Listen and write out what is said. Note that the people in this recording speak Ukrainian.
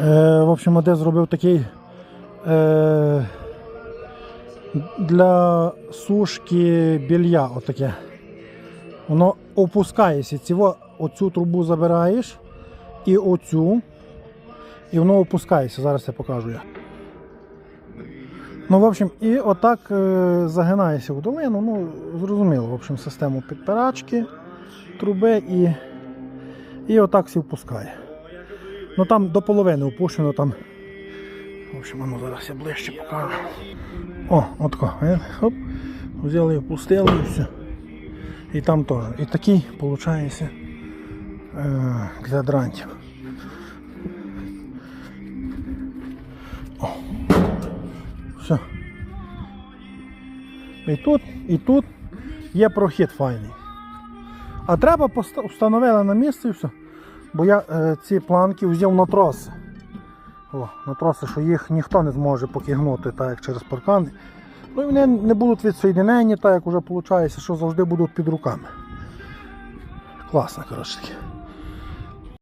Е, в общем, Одес зробив такий е, для сушки білья. Отаке. Воно опускається. Цього, оцю трубу забираєш і оцю. І воно опускається. Зараз я покажу я. Ну, в общем, і отак е, загинаєшся в долину. Ну, зрозуміло, в общем, систему підпирачки, труби і, і отак всі впускає. Ну там до половини опущено там. В общем, ну зараз я ближче покажу. О, отко. е, Хоп. Взяли опустили і все. І там теж. І такий, виходить, е, для дрантів. О. Все. І тут, і тут є прохід файний. А треба встановили на місце і все. Бо я е, ці планки взяв на троси. О, на троси, що їх ніхто не зможе покигнути так як через паркани. Ну і вони не будуть відсоєдинені, так як вже виходить, що завжди будуть під руками. Класно, коротше таки.